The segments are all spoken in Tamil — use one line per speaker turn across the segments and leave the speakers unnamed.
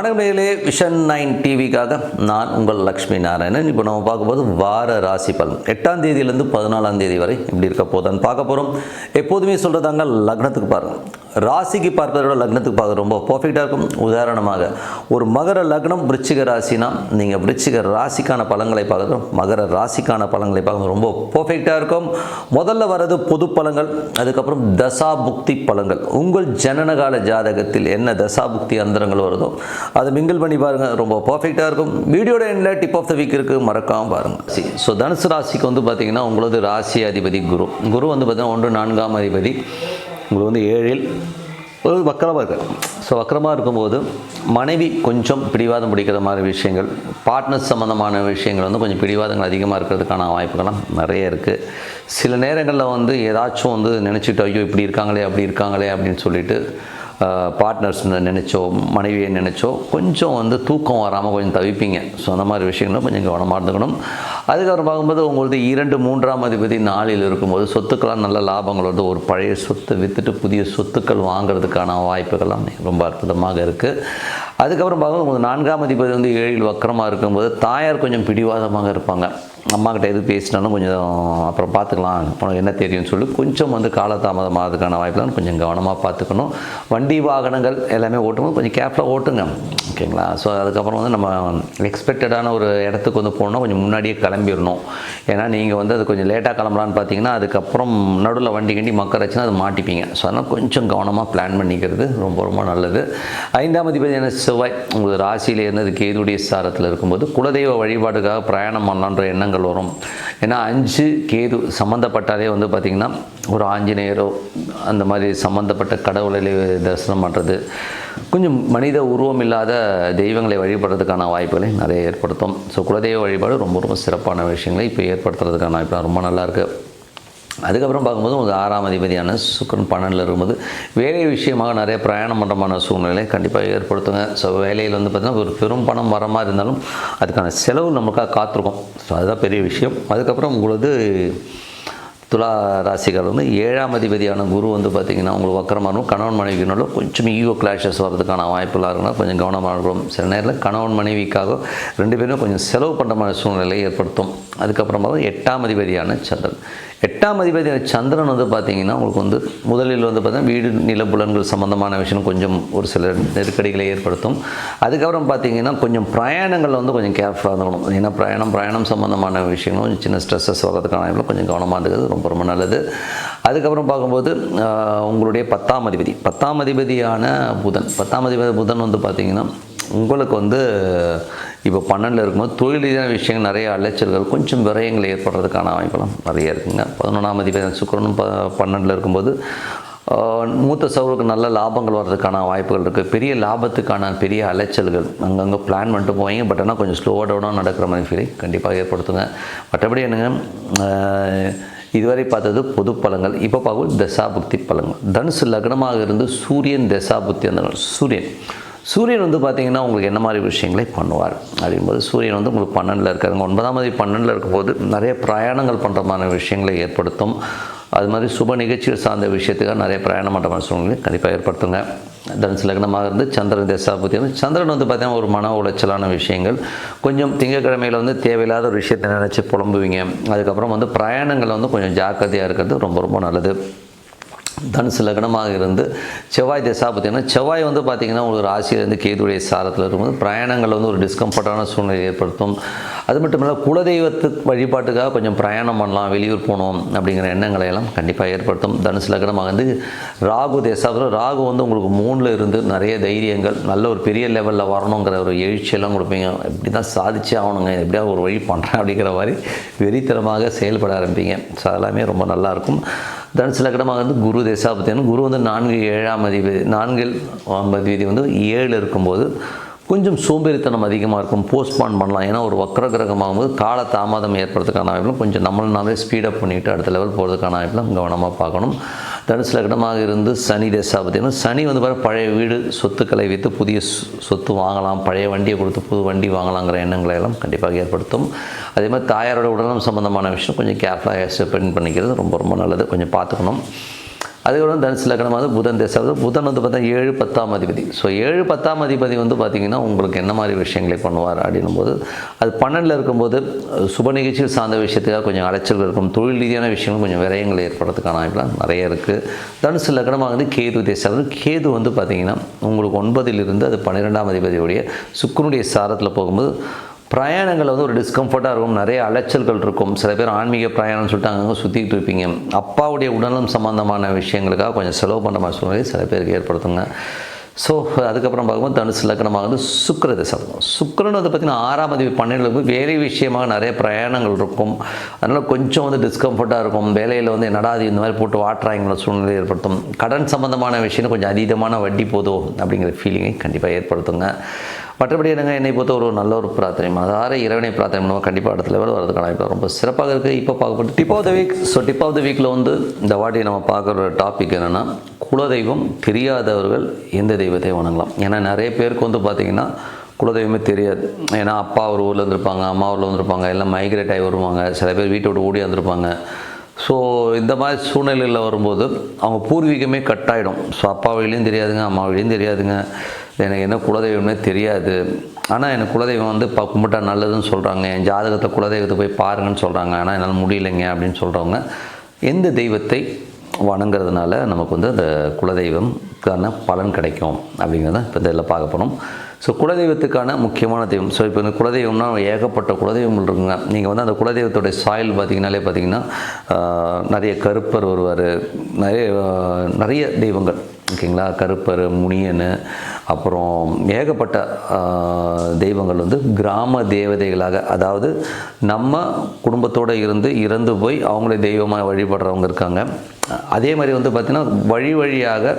வணக்கம் விஷன் நைன் டிவிக்காக நான் உங்கள் லக்ஷ்மி நாராயணன். இப்போ நம்ம பார்க்கும்போது வார ராசி பலன். எட்டாம் தேதியிலேருந்து பதினாலாம் தேதி வரை இப்படி இருக்க போதான்னு பார்க்க போகிறோம் எப்போதுமே சொல்கிறதாங்க லக்னத்துக்கு பாருங்கள் ராசிக்கு பார்ப்பதை விட லக்னத்துக்கு பார்க்க ரொம்ப பர்ஃபெக்டாக இருக்கும். உதாரணமாக ஒரு மகர லக்னம் விருச்சிக ராசினா நீங்கள் விருச்சிக ராசிக்கான பழங்களை பார்க்குறோம் மகர ராசிக்கான பழங்களை பார்க்குறது ரொம்ப பர்ஃபெக்டாக இருக்கும். முதல்ல வர்றது பொது பழங்கள் அதுக்கப்புறம் தசா புக்தி உங்கள் ஜனனகால ஜாதகத்தில் என்ன தசா புக்தி அந்தரங்கள் வருதோ அதை மிங்கிள் பண்ணி பாருங்கள் ரொம்ப பர்ஃபெக்டாக இருக்கும். வீடியோட எண்டில் டிப் ஆஃப் த வீக் இருக்குது மறக்காமல் பாருங்கள் சி ஸோ தனுசு ராசிக்கு வந்து பார்த்தீங்கன்னா உங்களது ராசி அதிபதி குரு. குரு வந்து பார்த்தீங்கன்னா ஒன்று நான்காம் அதிபதி. உங்களுக்கு வந்து ஏழில் ஒரு வக்கரமாக இருக்குது ஸோ வக்கரமாக இருக்கும்போது மனைவி கொஞ்சம் பிடிவாதம் பிடிக்கிற மாதிரி விஷயங்கள் பார்ட்னர்ஸ் சம்மந்தமான விஷயங்கள் வந்து கொஞ்சம் பிடிவாதங்கள் அதிகமாக இருக்கிறதுக்கான வாய்ப்புகள்லாம் நிறைய இருக்குது சில நேரங்களில் வந்து ஏதாச்சும் வந்து நினச்சிட்டு ஐயோ இப்படி இருக்காங்களே அப்படி இருக்காங்களே அப்படின்னு சொல்லிட்டு பார்ட்னர்ஸ் நினச்சோ மனைவியை நினச்சோ கொஞ்சம் வந்து தூக்கம் வராமல் கொஞ்சம் தவிப்பீங்க. ஸோ அந்த மாதிரி விஷயங்களும் கொஞ்சம் கவனமாக இருந்துக்கணும். அதுக்கப்புறம் பார்க்கும்போது உங்களது இரண்டு மூன்றாம் அதிபதி நாளில் இருக்கும்போது சொத்துக்கெல்லாம் நல்ல லாபங்கள் வந்து ஒரு பழைய சொத்தை விற்றுட்டு புதிய சொத்துக்கள் வாங்குறதுக்கான வாய்ப்புகள்லாம் ரொம்ப அற்புதமாக இருக்குது அதுக்கப்புறம் பார்க்கும்போது உங்களுக்கு நான்காம் அதிபதி வந்து ஏழில் வக்கரமாக இருக்கும்போது தாயார் கொஞ்சம் பிடிவாதமாக இருப்பாங்க. அம்மாக்கிட்ட எது பேசினாலும் கொஞ்சம் அப்புறம் பார்த்துக்கலாம். உனக்கு என்ன தெரியும்னு சொல்லி. கொஞ்சம் வந்து காலதாமதம் ஆகிறதுக்கான வாய்ப்புலாம் கொஞ்சம் கவனமாக பார்த்துக்கணும். வண்டி வாகனங்கள் எல்லாமே ஓட்டும்போது கொஞ்சம் கேர்ஃபுல்லாக ஓட்டுங்க. ஓகேங்களா? ஸோ அதுக்கப்புறம் வந்து நம்ம எக்ஸ்பெக்டடான ஒரு இடத்துக்கு வந்து போகணுன்னா கொஞ்சம் முன்னாடியே கிளம்பிடணும். ஏன்னா நீங்கள் வந்து அது கொஞ்சம் லேட்டாக கிளம்பலான்னு பார்த்தீங்கன்னா அதுக்கப்புறம் நடுவில் வண்டி கிண்டி மக்கராச்சுன்னா அது மாட்டிப்பீங்க. ஸோ அதனால் கொஞ்சம் கவனமாக பிளான் பண்ணிக்கிறது ரொம்ப ரொம்ப நல்லது. ஐந்தாம் அதிபதி என்ன செவ்வாய்? உங்களுக்கு ராசியிலேருந்து கேதுடைய சாரத்தில் இருக்கும்போது குலதெய்வ வழிபாடுக்காக பிரயாணம் பண்ணலான்ற எண்ணம் எண்ணங்கள் வரும். ஏன்னா அஞ்சு கேது சம்மந்தப்பட்டாலே வந்து பார்த்திங்கன்னா ஒரு ஆஞ்சநேயரோ அந்த மாதிரி சம்மந்தப்பட்ட கடவுளை தரிசனம் பண்ணுறது கொஞ்சம் மனித உருவம் இல்லாத தெய்வங்களை வழிபடுறதுக்கான வாய்ப்புகளை நிறைய ஏற்படுத்தும். ஸோ குலதெய்வ வழிபாடு ரொம்ப ரொம்ப சிறப்பான விஷயங்களை இப்போ ஏற்படுத்துறதுக்கான வாய்ப்பு ரொம்ப நல்லாயிருக்கு அதுக்கப்புறம் பார்க்கும்போது ஒரு ஆறாம் அதிபதியான சுக்கரன் பன்னெண்டில் இருக்கும்போது வேலை விஷயமாக நிறைய பிரயாணம் பண்ணுறமான சூழ்நிலை கண்டிப்பாக ஏற்படுத்துங்க. ஸோ வேலையில் வந்து பார்த்திங்கன்னா ஒரு பெரும் பணம் வர மாதிரி இருந்தாலும் அதுக்கான செலவு நமக்காக காத்திருக்கும். ஸோ அதுதான் பெரிய விஷயம். அதுக்கப்புறம் உங்களது துலா ராசிகள் வந்து ஏழாம் அதிபதியான குரு வந்து பார்த்திங்கன்னா உங்களுக்கு வக்கரமாக இருக்கும் கணவன் மனைவினால கொஞ்சம் ஈகோ கிளாஷஸ் வர்றதுக்கான வாய்ப்புலாம் இருக்கணும் கொஞ்சம் கவனமாக இருக்கணும். சில நேரத்தில் கணவன் மனைவிக்காக ரெண்டு பேரும் கொஞ்சம் செலவு பண்ணுற மாதிரி சூழ்நிலையை ஏற்படுத்தும். அதுக்கப்புறமா எட்டாம் அதிபதியான சந்திரன். எட்டாம் அதிபதி சந்திரன் வந்து பார்த்திங்கன்னா உங்களுக்கு வந்து முதலில் வந்து பார்த்தீங்கன்னா வீடு நிலப்புலன்கள் சம்மந்தமான விஷயம் கொஞ்சம் ஒரு சில நெருக்கடிகளை ஏற்படுத்தும். அதுக்கப்புறம் பார்த்திங்கன்னா கொஞ்சம் பிரயாணங்கள் வந்து கொஞ்சம் கேர்ஃபுல்லாக இருக்கணும். ஏன்னா பிரயாணம் பிரயாணம் சம்மந்தமான விஷயங்களும் கொஞ்சம் சின்ன ஸ்ட்ரெஸ்ஸஸ் வர்றதுக்கான கொஞ்சம் கவனமாக இருக்கிறது ரொம்ப ரொம்ப நல்லது. அதுக்கப்புறம் பார்க்கும்போது உங்களுடைய பத்தாம் அதிபதி. பத்தாம் அதிபதியான புதன். பத்தாம் அதிபதி புதன் வந்து பார்த்திங்கன்னா உங்களுக்கு வந்து இப்போ பன்னெண்டில் இருக்கும்போது தொழில் ரீதியான விஷயங்கள் நிறைய அலைச்சல்கள் கொஞ்சம் விரயங்கள் ஏற்படுறதுக்கான வாய்ப்புகளும் நிறைய இருக்குங்க. பதினொன்றாம் அதிபதி சுக்கிரனும் ப பன்னெண்டில் இருக்கும்போது மூத்த சவுருக்கு நல்ல லாபங்கள் வர்றதுக்கான வாய்ப்புகள் இருக்குது பெரிய லாபத்துக்கான பெரிய அலைச்சல்கள். அங்கங்கே பிளான் பண்ணிட்டு போவீங்க பட் ஆனால் கொஞ்சம் ஸ்லோவாக டவுனாக நடக்கிற மாதிரி ஃபீலிங் கண்டிப்பாக ஏற்படுத்துங்க. மற்றபடி என்னங்க இதுவரை பார்த்தது பொது பழங்கள் இப்போ பார்க்கும்போது தசாபுக்தி பழங்கள் தனுசு லக்னமாக இருந்து சூரியன் தசாபுக்தி அந்த சூரியன். சூரியன் வந்து பார்த்திங்கன்னா உங்களுக்கு என்ன மாதிரி விஷயங்களை பண்ணுவார்? அப்படிங்கும்போது சூரியன் வந்து உங்களுக்கு பன்னெண்டில் இருக்காருங்க. ஒன்பதாம் தேதி பன்னெண்டில் இருக்கும்போது நிறைய பிரயாணங்கள் பண்ணுற மாதிரி விஷயங்களை ஏற்படுத்தும். அது மாதிரி சுப நிகழ்ச்சிகள் சார்ந்த விஷயத்துக்காக நிறைய பிரயாணம் பண்ணுற மாதிரி சூழ்நிலை கண்டிப்பாக ஏற்படுத்துங்க. தனுசு லக்னமாக இருந்து சந்திரன் தசாபுத்தி வந்து சந்திரன் வந்து பார்த்தீங்கன்னா ஒரு மன உளைச்சலான விஷயங்கள். கொஞ்சம் திங்கக்கிழமையில் வந்து தேவையில்லாத ஒரு விஷயத்தை நினச்சி புலம்புவீங்க. அதுக்கப்புறம் வந்து பிரயாணங்கள் வந்து கொஞ்சம் ஜாக்கிரதையாக இருக்கிறது ரொம்ப ரொம்ப நல்லது. தனுசு லக்னமாக இருந்து செவ்வாய் திசா பார்த்தீங்கன்னா செவ்வாய் வந்து பார்த்திங்கன்னா உங்களுக்கு ராசியிலேருந்து கேதுடைய சாரத்தில் இருக்கும்போது பிரயாணங்கள் வந்து ஒரு டிஸ்கம்ஃபர்ட்டான சூழ்நிலை ஏற்படுத்தும். அது மட்டும் இல்லை குலதெய்வத்து வழிபாட்டுக்காக கொஞ்சம் பிரயாணம் பண்ணலாம் வெளியூர் போகணும் அப்படிங்கிற எண்ணங்களை எல்லாம் கண்டிப்பாக ஏற்படுத்தும். தனுசு லக்னமாக வந்து ராகு தேசாபுரம் ராகு வந்து உங்களுக்கு மூணில் இருந்து நிறைய தைரியங்கள் நல்ல ஒரு பெரிய லெவலில் வரணுங்கிற ஒரு எழுச்சியெல்லாம் கொடுப்பீங்க. இப்படி தான் சாதிச்சே ஆகணுங்க எப்படியாவது ஒரு வழி பண்ணுறேன் அப்படிங்கிற மாதிரி வெறித்தனமாக செயல்பட ஆரம்பிப்பீங்க. ஸோ அதெல்லாமே ரொம்ப நல்லாயிருக்கும் தனுசு லக்னமாக வந்து குரு தேசாபத்தியம் குரு வந்து நான்கு ஏழாம் அதிபதி நான்கில் ஒன்பது விதி வந்து ஏழு இருக்கும்போது கொஞ்சம் சோம்பேறித்தனம் அதிகமாக இருக்கும் போஸ்ட்பான் பண்ணலாம். ஏன்னா ஒரு வக்ர கிரகமாகும்போது கால தாமதம் ஏற்படுறதுக்கான வாய்ப்பும் கொஞ்சம் நம்மளாலே ஸ்பீடப் பண்ணிவிட்டு அடுத்த லெவல் போகிறதுக்கான வாய்ப்புலாம் கவனமாக பார்க்கணும். தனுசு லக்னமாக இருந்து சனி தசா பார்த்திங்கன்னா சனி வந்து பாருங்கள் பழைய வீடு சொத்துக்களை வைத்து புதிய சொத்து வாங்கலாம் பழைய வண்டியை கொடுத்து புது வண்டி வாங்கலாங்கிற எண்ணங்களை எல்லாம் கண்டிப்பாக ஏற்படுத்தும். அதே மாதிரி தாயாரோட உடல்நலம் சம்மந்தமான விஷயம் கொஞ்சம் கேர்ஃபுல்லாக ஸ்பெண்ட் பண்ணிக்கிறது ரொம்ப ரொம்ப நல்லது. கொஞ்சம் பார்த்துக்கணும். அதுக்கப்புறம் தனுசு லக்னமாக வந்து புதன் தேசாவது புதன் வந்து பார்த்தா ஏழு பத்தாம் அதிபதி. ஸோ ஏழு பத்தாம் அதிபதி வந்து பார்த்திங்கன்னா உங்களுக்கு என்ன மாதிரி விஷயங்களை பண்ணுவார் அப்படின்னும் போது அது பன்னெண்டில் இருக்கும்போது சுப நிகழ்ச்சிகள் சார்ந்த விஷயத்துக்காக கொஞ்சம் அலைச்சல் இருக்கும். தொழில் ரீதியான விஷயங்கள் கொஞ்சம் விரயங்கள் ஏற்படுறதுக்கான வாய்ப்புலாம் நிறைய இருக்குது தனுசு லக்னமாக வந்து கேது தேசாவது கேது வந்து பார்த்திங்கன்னா உங்களுக்கு ஒன்பதிலிருந்து அது பன்னிரெண்டாம் அதிபதியுடைய சுக்கரனுடைய சாரத்தில் போகும்போது பிரயாணங்கள் வந்து ஒரு டிஸ்கம்ஃபர்ட்டாக இருக்கும். நிறைய அலைச்சல்கள் இருக்கும். சில பேர் ஆன்மீக பிரயாணம்னு சொல்லிட்டு அங்கங்கே சுற்றிக்கிட்டு இருப்பீங்க. அப்பாவுடைய உடல்நலம் சம்மந்தமான விஷயங்களுக்காக கொஞ்சம் செலவு பண்ணுற மாதிரி சூழ்நிலை சில பேருக்கு ஏற்படுத்துங்க. ஸோ அதுக்கப்புறம் பார்க்கும்போது தனுசு லக்னமாக வந்து சுக்கர திசை. சுக்கரன் வந்து பார்த்திங்கன்னா ஆறாம் அதிபதி பன்னெண்டில் போய் வேலை விஷயமாக நிறைய பிரயாணங்கள் இருக்கும். அதனால் கொஞ்சம் வந்து டிஸ்கம்ஃபர்ட்டாக இருக்கும். வேலையில் வந்து என்னடா அது இந்த மாதிரி போட்டு வாட்டுறாங்கள சூழ்நிலை ஏற்படுத்தும். கடன் சம்மந்தமான விஷயம் கொஞ்சம் அதீதமான வட்டி போதோ அப்படிங்கிற ஃபீலிங்கை கண்டிப்பாக ஏற்படுத்துங்க. மற்றபடி என்னங்க என்னை பொறுத்த ஒரு நல்ல ஒரு பிரார்த்தனை. அதாவது இறைவனை பிரார்த்தனை பண்ணுவோம் கண்டிப்பாக அடுத்த லெவல் வரதுக்கான வாய்ப்பு ரொம்ப சிறப்பாக இருக்குது இப்போ பார்க்கப்பட்டு tip of the week so tip of the வீக்கில் வந்து இந்த வாட்டி நம்ம பார்க்குற டாபிக் என்னென்னா குலதெய்வம் தெரியாதவர்கள் எந்த தெய்வத்தை வணங்கலாம்? ஏன்னா நிறைய பேருக்கு வந்து பார்த்திங்கன்னா குலதெய்வமே தெரியாது. ஏன்னா அப்பா ஒரு ஊரில் இருந்திருப்பாங்க அம்மா ஊரில் வந்திருப்பாங்க எல்லாம் மைக்ரேட் ஆகி வருவாங்க. சில பேர் வீட்டை விட்டு ஓடி வந்திருப்பாங்க. ஸோ இந்த மாதிரி சூழ்நிலையில் வரும்போது அவங்க பூர்வீகமே கட் ஆகிடும் ஸோ அப்பா வழியிலையும் தெரியாதுங்க அம்மா தெரியாதுங்க. எனக்கு என்ன குலதெய்வம்னே தெரியாது. ஆனால் எனக்கு குலதெய்வம் வந்து ப கும்பிட்டா நல்லதுன்னு சொல்கிறாங்க என் ஜாதகத்தை குலதெய்வத்தை போய் பாருங்கன்னு சொல்கிறாங்க ஆனால் என்னால் முடியலைங்க அப்படின்னு சொல்கிறவங்க எந்த தெய்வத்தை வணங்குறதுனால நமக்கு வந்து அந்த குலதெய்வம்க்கான பலன் கிடைக்கும் அப்படிங்கிறத இப்போ இதில் பார்க்க போகிறோம் ஸோ குலதெய்வத்துக்கான முக்கியமான தெய்வம். ஸோ இப்போ இந்த குலதெய்வம்னா ஏகப்பட்ட குலதெய்வங்கள் இருக்குங்க. நீங்கள் வந்து அந்த குலதெய்வத்துடைய சாயில் பார்த்திங்கனாலே பார்த்தீங்கன்னா நிறைய கருப்பர் வருவார். நிறைய நிறைய தெய்வங்கள். ஓகேங்களா? கருப்பர் முனியன் அப்புறம் ஏகப்பட்ட தெய்வங்கள் வந்து கிராம தேவதைகளாக அதாவது நம்ம குடும்பத்தோடு இருந்து இறந்து போய் அவங்களே தெய்வமாக வழிபடுறவங்க இருக்காங்க. அதே மாதிரி வந்து பார்த்திங்கன்னா வழி வழியாக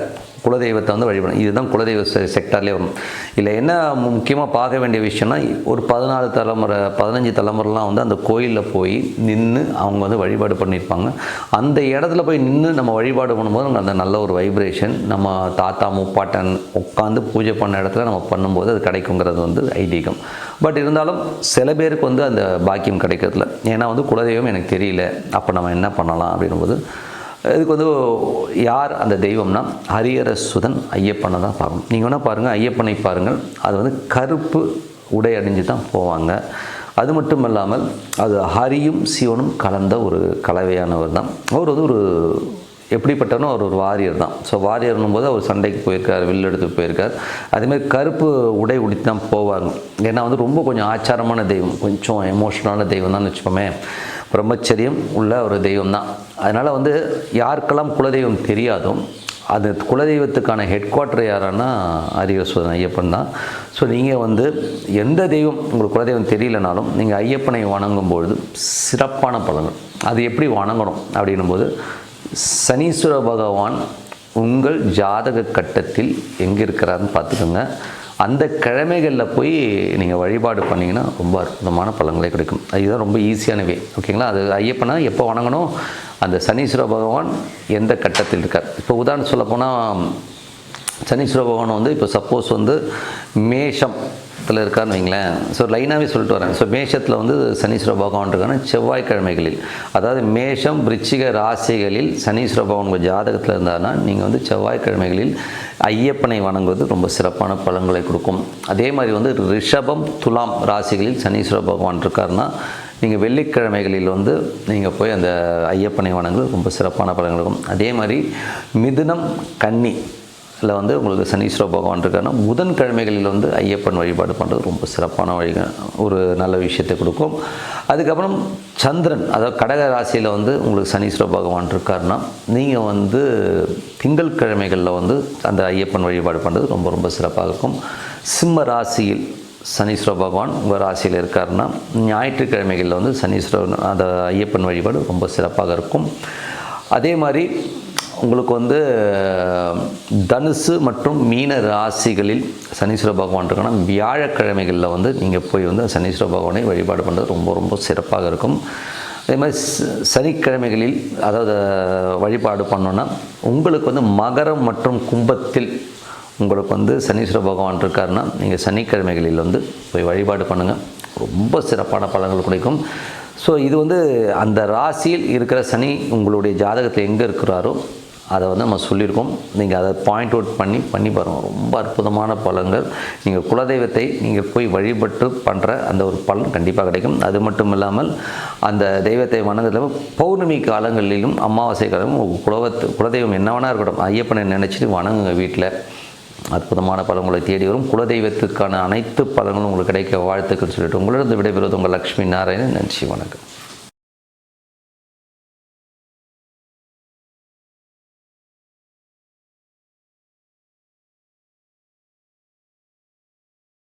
குலதெய்வத்தை வந்து வழிபடும் இதுதான் குலதெய்வ செ- செக்டார்லேயே வரும். இல்லை என்ன முக்கியமாக பார்க்க வேண்டிய விஷயம்னா ஒரு பதினாலு தலைமுறை பதினஞ்சு தலைமுறைலாம் வந்து அந்த கோயிலில் போய் நின்று அவங்க வந்து வழிபாடு பண்ணியிருப்பாங்க. அந்த இடத்துல போய் நின்று நம்ம வழிபாடு பண்ணும்போது அந்த நல்ல ஒரு வைப்ரேஷன் நம்ம தாத்தா முப்பாட்டன் உட்காந்து பூஜை பண்ண இடத்துல நம்ம பண்ணும்போது அது கிடைக்குங்கிறது வந்து ஐதீகம். பட் இருந்தாலும் சில பேருக்கு வந்து அந்த பாக்கியம் கிடைக்கிறதுல ஏன்னா வந்து குலதெய்வம் எனக்கு தெரியல. அப்போ நம்ம என்ன பண்ணலாம் அப்படின்னும்போது இதுக்கு வந்து யார் அந்த தெய்வம்னா ஹரிஹர சுதன் ஐயப்பனை தான் பார்க்கணும். நீங்கள் வேணால் பாருங்கள் ஐயப்பனை பாருங்கள். அது வந்து கருப்பு உடை அணிஞ்சு தான் போவாங்க. அது மட்டும் இல்லாமல் அது ஹரியும் சிவனும் கலந்த ஒரு கலவையானவர் தான். அவர் வந்து ஒரு எப்படிப்பட்டவனோ அவர் ஒரு வாரியர் தான். ஸோ வாரியர்னும் போது அவர் சண்டைக்கு போயிருக்கார் வில் எடுத்து போயிருக்கார். அதேமாதிரி கருப்பு உடை உடுத்தி தான் போவாங்க. ஏன்னா வந்து ரொம்ப கொஞ்சம் ஆச்சாரமான தெய்வம் கொஞ்சம் எமோஷனலான தெய்வம் தான் வச்சுக்கோமே. பிரம்மச்சரியம் உள்ள ஒரு தெய்வம் தான். அதனால் வந்து யாருக்கெல்லாம் குலதெய்வம் தெரியாதோ அது குலதெய்வத்துக்கான ஹெட் குவார்ட்டர் யாரானா அரியசுவரன் ஐயப்பன் தான். ஸோ நீங்கள் வந்து எந்த தெய்வம் உங்களுக்கு குலதெய்வம் தெரியலனாலும் நீங்கள் ஐயப்பனை வணங்கும் பொழுது சிறப்பான பலன்கள். அது எப்படி வணங்கணும் அப்படின்னும்போது சனீஸ்வர பகவான் உங்கள் ஜாதக கட்டத்தில் எங்கே இருக்கிறாருன்னு பார்த்துக்கோங்க. அந்த கிழமைகளில் போய் நீங்கள் வழிபாடு பண்ணிங்கன்னா ரொம்ப அற்புதமான பலன்களே கிடைக்கும். அதுதான் ரொம்ப ஈஸியான வே ஓகேங்களா? அது ஐயப்பனா எப்போ வணங்கணும்? அந்த சனீஸ்வர பகவான் எந்த கட்டத்தில் இருக்கார்? இப்போ உதாரணம் சொல்லப்போனால் சனீஸ்வர பகவான் வந்து இப்போ சப்போஸ் வந்து மேஷம் மேஷத்தில் இருக்காருன்னு வைங்களேன். ஸோ லைனாகவே சொல்லிட்டு வரேன். ஸோ மேஷத்தில் வந்து சனீஸ்வர பகவான் இருக்கான செவ்வாய்க்கிழமைகளில் அதாவது மேஷம் விருச்சிக ராசிகளில் சனீஸ்வர பகவான் உங்கள் ஜாதகத்தில் இருந்தாருன்னா நீங்கள் வந்து செவ்வாய்க்கிழமைகளில் ஐயப்பனை வணங்குவது ரொம்ப சிறப்பான பலன்களை கொடுக்கும். அதே மாதிரி வந்து ரிஷபம் துலாம் ராசிகளில் சனீஸ்வர பகவான் இருக்காருன்னா நீங்கள் வெள்ளிக்கிழமைகளில் வந்து நீங்கள் போய் அந்த ஐயப்பனை வணங்குவது ரொம்ப சிறப்பான பலன்கள் இருக்கும் அதே மாதிரி மிதுனம் கன்னி இல்லை வந்து உங்களுக்கு சனீஸ்வர பகவான் இருக்காருன்னா புதன்கிழமைகளில் வந்து ஐயப்பன் வழிபாடு பண்ணுறது ரொம்ப சிறப்பான வழி ஒரு நல்ல விஷயத்தை கொடுக்கும். அதுக்கப்புறம் சந்திரன் அதாவது கடக ராசியில் வந்து உங்களுக்கு சனீஸ்வர பகவான் இருக்காருன்னா நீங்கள் வந்து திங்கள் கிழமைகளில் வந்து அந்த ஐயப்பன் வழிபாடு பண்ணுறது ரொம்ப ரொம்ப சிறப்பாக இருக்கும். சிம்ம ராசியில் சனீஸ்வர பகவான் உங்கள் ராசியில் இருக்காருன்னா ஞாயிற்றுக்கிழமைகளில் வந்து சனீஸ்வரன் அந்த ஐயப்பன் வழிபாடு ரொம்ப சிறப்பாக இருக்கும். அதே மாதிரி உங்களுக்கு வந்து தனுசு மற்றும் மீன ராசிகளில் சனீஸ்வர பகவான் இருக்குன்னா வியாழக்கிழமைகளில் வந்து நீங்கள் போய் வந்து சனீஸ்வர பகவானை வழிபாடு பண்ணுறது ரொம்ப ரொம்ப சிறப்பாக இருக்கும். அதே மாதிரி சனிக்கிழமைகளில் அதாவது வழிபாடு பண்ணோன்னா உங்களுக்கு வந்து மகரம் மற்றும் கும்பத்தில் உங்களுக்கு வந்து சனீஸ்வர பகவான் இருக்காருன்னா நீங்கள் சனிக்கிழமைகளில் வந்து போய் வழிபாடு பண்ணுங்கள் ரொம்ப சிறப்பான பலன்கள் கிடைக்கும். ஸோ இது வந்து அந்த ராசியில் இருக்கிற சனி உங்களுடைய ஜாதகத்தில் எங்கே இருக்கிறாரோ அதை வந்து நம்ம சொல்லியிருக்கோம். நீங்கள் அதை பாயிண்ட் அவுட் பண்ணி பண்ணி பாருங்கள் ரொம்ப அற்புதமான பலன்கள். நீங்கள் குலதெய்வத்தை நீங்கள் போய் வழிபட்டு பண்ணுற அந்த ஒரு பலன் கண்டிப்பாக கிடைக்கும். அது மட்டும் இல்லாமல் அந்த தெய்வத்தை வணங்குறதுல பௌர்ணமி காலங்களிலும் அமாவாசை காலம் குலவத்து குலதெய்வம் என்ன இருக்கட்டும். ஐயப்பனை நினச்சிட்டு வணங்குங்க வீட்டில் அற்புதமான பலன்களை தேடி வரும். குலதெய்வத்துக்கான அனைத்து பலன்களும் உங்களுக்கு கிடைக்க வாழ்த்துக்கள் சொல்லிட்டு உங்களிடம் விடைபெறுவது உங்கள் லக்ஷ்மி நாராயணன். நன்றி வணக்கம்.